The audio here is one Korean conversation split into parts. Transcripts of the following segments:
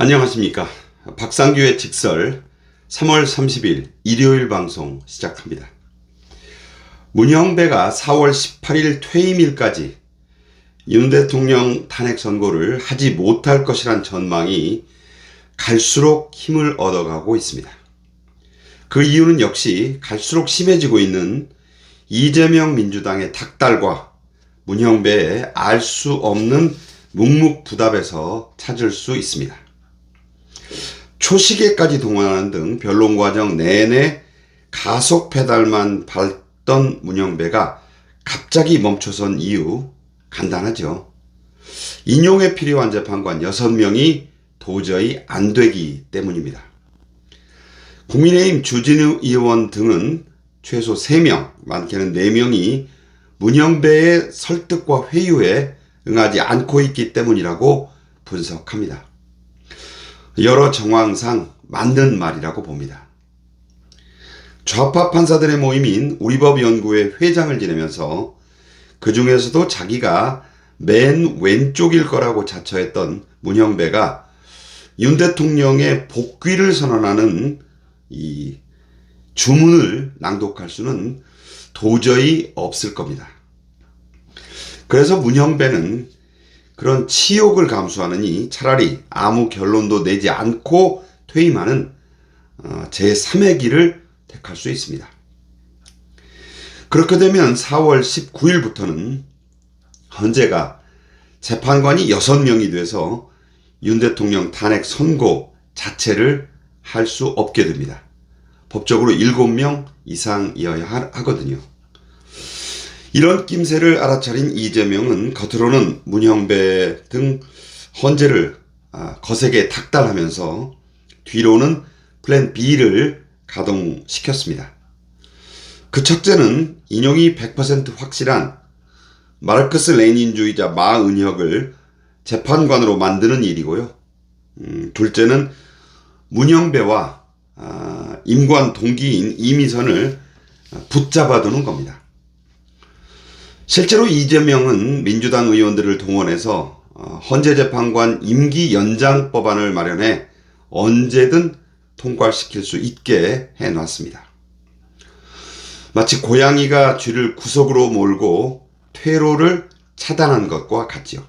안녕하십니까. 박상규의 직설 3월 30일 일요일 방송 시작합니다. 문형배가 4월 18일 퇴임일까지 윤 대통령 탄핵 선고를 하지 못할 것이란 전망이 갈수록 힘을 얻어가고 있습니다. 그 이유는 역시 갈수록 심해지고 있는 이재명 민주당의 닥달과 문형배의 알 수 없는 묵묵부답에서 찾을 수 있습니다. 초시계까지 동원하는 등 변론 과정 내내 가속 페달만 밟던 문영배가 갑자기 멈춰선 이유 간단하죠. 인용에 필요한 재판관 6명이 도저히 안 되기 때문입니다. 국민의힘 주진우 의원 등은 최소 3명, 많게는 4명이 문영배의 설득과 회유에 응하지 않고 있기 때문이라고 분석합니다. 여러 정황상 맞는 말이라고 봅니다. 좌파 판사들의 모임인 우리법연구회 회장을 지내면서 그 중에서도 자기가 맨 왼쪽일 거라고 자처했던 문형배가 윤 대통령의 복귀를 선언하는 이 주문을 낭독할 수는 도저히 없을 겁니다. 그래서 문형배는 그런 치욕을 감수하느니 차라리 아무 결론도 내지 않고 퇴임하는 어, 제3의 길을 택할 수 있습니다. 그렇게 되면 4월 19일부터는 헌재가 재판관이 6명이 돼서 윤 대통령 탄핵 선고 자체를 할 수 없게 됩니다. 법적으로 7명 이상이어야 하거든요. 이런 낌새를 알아차린 이재명은 겉으로는 문형배 등 헌재를 아, 거세게 닥달하면서 뒤로는 플랜 B를 가동시켰습니다. 그 첫째는 인용이 100% 확실한 마르크스 레닌주의자 마은혁을 재판관으로 만드는 일이고요. 음, 둘째는 문형배와 아, 임관 동기인 이미선을 붙잡아두는 겁니다. 실제로 이재명은 민주당 의원들을 동원해서 어, 헌재재판관 임기 연장 법안을 마련해 언제든 통과시킬 수 있게 해놨습니다. 마치 고양이가 쥐를 구석으로 몰고 퇴로를 차단한 것과 같지요.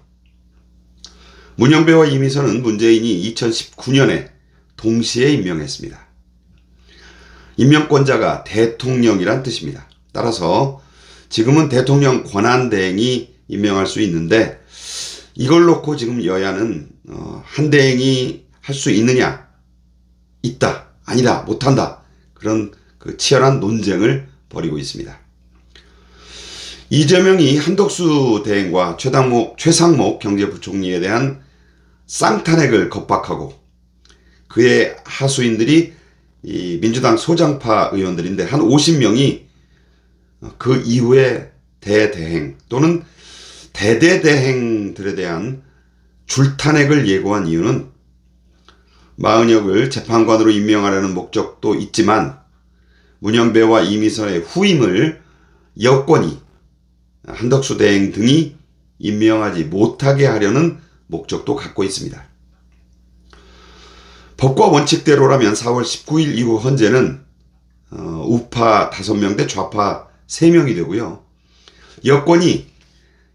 문영배와 이미선은 문재인이 2019년에 동시에 임명했습니다. 임명권자가 대통령이란 뜻입니다. 따라서 지금은 대통령 권한대행이 임명할 수 있는데 이걸 놓고 지금 여야는 어, 한 대행이 할 수 있느냐? 있다. 아니다. 못한다. 그런 그 치열한 논쟁을 벌이고 있습니다. 이재명이 한덕수 대행과 최당목, 최상목 경제부총리에 대한 쌍탄핵을 겁박하고 그의 하수인들이 이 민주당 소장파 의원들인데 한 50명이 그 이후에 대대행 또는 대대대행들에 대한 줄탄핵을 예고한 이유는 마은혁을 재판관으로 임명하려는 목적도 있지만 문영배와 이미선의 후임을 여권이 한덕수 대행 등이 임명하지 못하게 하려는 목적도 갖고 있습니다. 법과 원칙대로라면 4월 19일 이후 헌재는 어, 우파 5명 대 좌파 3명이 되고요. 여권이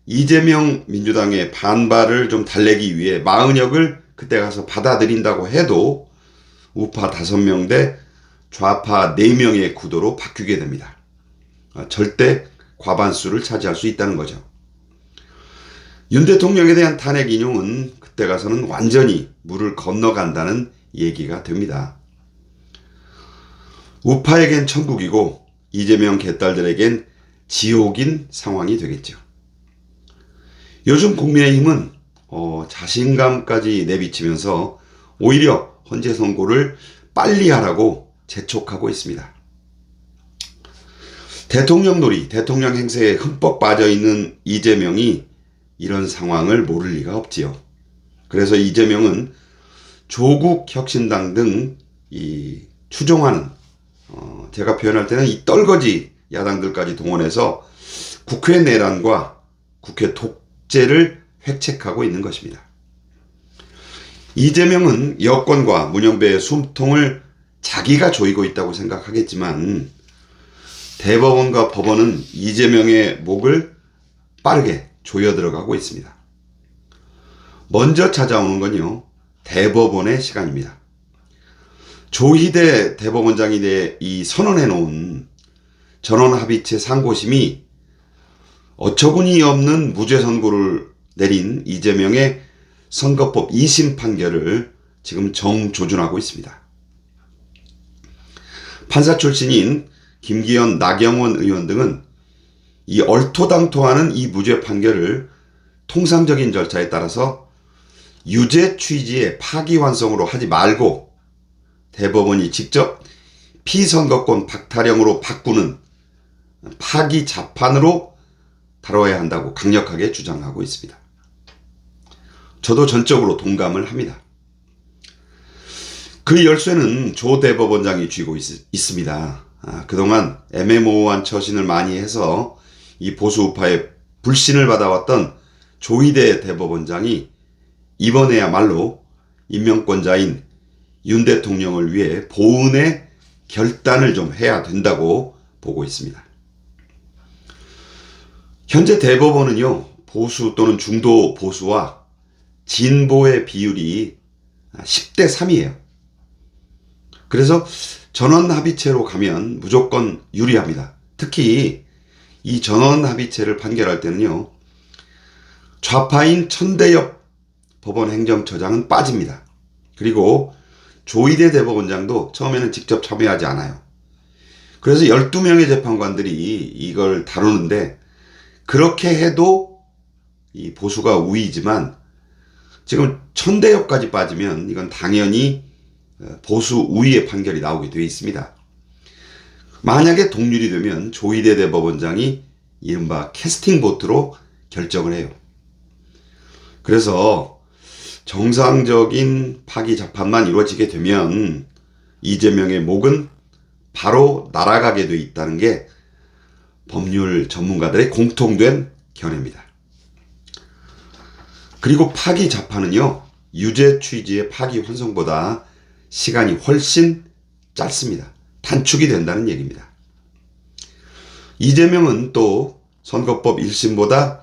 이재명 민주당의 반발을 좀 달래기 위해 마은혁을 그때 가서 받아들인다고 해도 우파 5명 대 좌파 4명의 구도로 바뀌게 됩니다. 아, 절대 과반수를 차지할 수 있다는 거죠. 윤 대통령에 대한 탄핵 인용은 그때 가서는 완전히 물을 건너간다는 얘기가 됩니다. 우파에겐 천국이고 이재명 개딸들에겐 지옥인 상황이 되겠죠. 요즘 국민의힘은 어, 자신감까지 내비치면서 오히려 헌재 선고를 빨리 하라고 재촉하고 있습니다. 대통령 놀이, 대통령 행세에 흠뻑 빠져 있는 이재명이 이런 상황을 모를 리가 없지요. 그래서 이재명은 조국 혁신당 등 이 추종하는 어, 제가 표현할 때는 이 떨거지 야당들까지 동원해서 국회 내란과 국회 독재를 획책하고 있는 것입니다. 이재명은 여권과 문영배의 숨통을 자기가 조이고 있다고 생각하겠지만 대법원과 법원은 이재명의 목을 빠르게 조여 들어가고 있습니다. 먼저 찾아오는 건요, 대법원의 시간입니다. 조희대 대법원장이 내 이 선언해 놓은 전원합의체 상고심이 어처구니 없는 무죄 선고를 내린 이재명의 선거법 2심 판결을 지금 정조준하고 있습니다. 판사 출신인 김기현, 나경원 의원 등은 이 얼토당토하는 이 무죄 판결을 통상적인 절차에 따라서 유죄 취지의 파기환송으로 하지 말고 대법원이 직접 피선거권 박탈형으로 바꾸는 파기 자판으로 다뤄야 한다고 강력하게 주장하고 있습니다. 저도 전적으로 동감을 합니다. 그 열쇠는 조 대법원장이 쥐고 있, 습니다 그동안 애매모호한 처신을 많이 해서 이 보수 우파의 불신을 받아왔던 조희대 대법원장이 이번에야말로 임명권자인 윤 대통령을 위해 보은의 결단을 좀 해야 된다고 보고 있습니다. 현재 대법원은요, 보수 또는 중도 보수와 진보의 비율이 10대 3이에요. 그래서 전원 합의체로 가면 무조건 유리합니다. 특히 이 전원 합의체를 판결할 때는요, 좌파인 천대엽 법원 행정처장은 빠집니다. 그리고 조희대 대법원장도 처음에는 직접 참여하지 않아요. 그래서 12명의 재판관들이 이걸 다루는데 그렇게 해도 이 보수가 우위지만 지금 천대엽까지 빠지면 이건 당연히 어, 보수 우위의 판결이 나오게 되어 있습니다. 만약에 동률이 되면 조희대 대법원장이 이른바 캐스팅 보트로 결정을 해요. 그래서 정상적인 파기 재판만 이루어지게 되면 이재명의 목은 바로 날아가게 돼 있다는 게 법률 전문가들의 공통된 견해입니다. 그리고 파기 재판은요, 유죄 취지의 파기 환송보다 시간이 훨씬 짧습니다. 단축이 된다는 얘기입니다. 이재명은 또 선거법 1심보다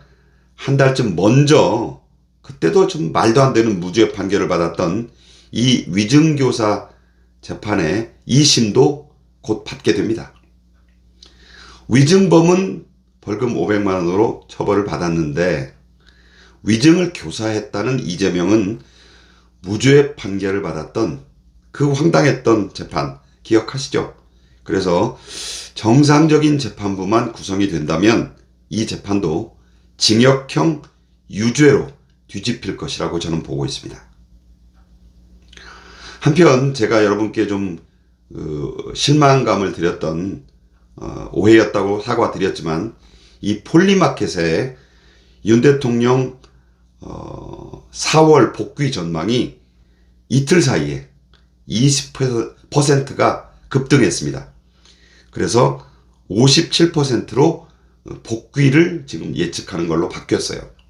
한 달쯤 먼저 그때도 좀 말도 안 되는 무죄 판결을 받았던 이 위증교사 재판의 2심도 곧 받게 됩니다. 위증범은 벌금 500만 원으로 처벌을 받았는데 위증을 교사했다는 이재명은 무죄 판결을 받았던 그 황당했던 재판 기억하시죠? 그래서 정상적인 재판부만 구성이 된다면 이 재판도 징역형 유죄로 뒤집힐 것이라고 저는 보고 있습니다. 한편 제가 여러분께 좀 어, 실망감을 드렸던 어, 오해였다고 사과드렸지만 이 폴리마켓에 윤 대통령 어, 4월 복귀 전망이 이틀 사이에 20%가 급등했습니다. 그래서 57%로 복귀를 지금 예측하는 걸로 바뀌었어요.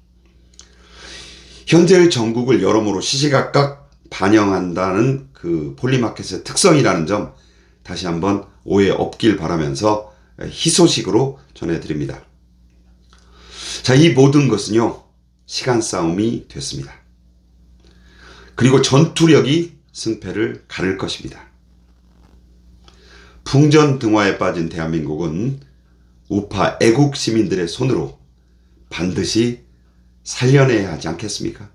현재의 전국을 여러모로 시시각각 반영한다는 그 폴리마켓의 특성이라는 점 다시 한번 오해 없길 바라면서 희소식으로 전해드립니다. 자, 이 모든 것은요, 시간 싸움이 됐습니다. 그리고 전투력이 승패를 가를 것입니다. 풍전등화에 빠진 대한민국은 우파 애국 시민들의 손으로 반드시 살려내야 하지 않겠습니까?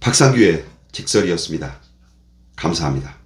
박상규의 직설이었습니다. 감사합니다.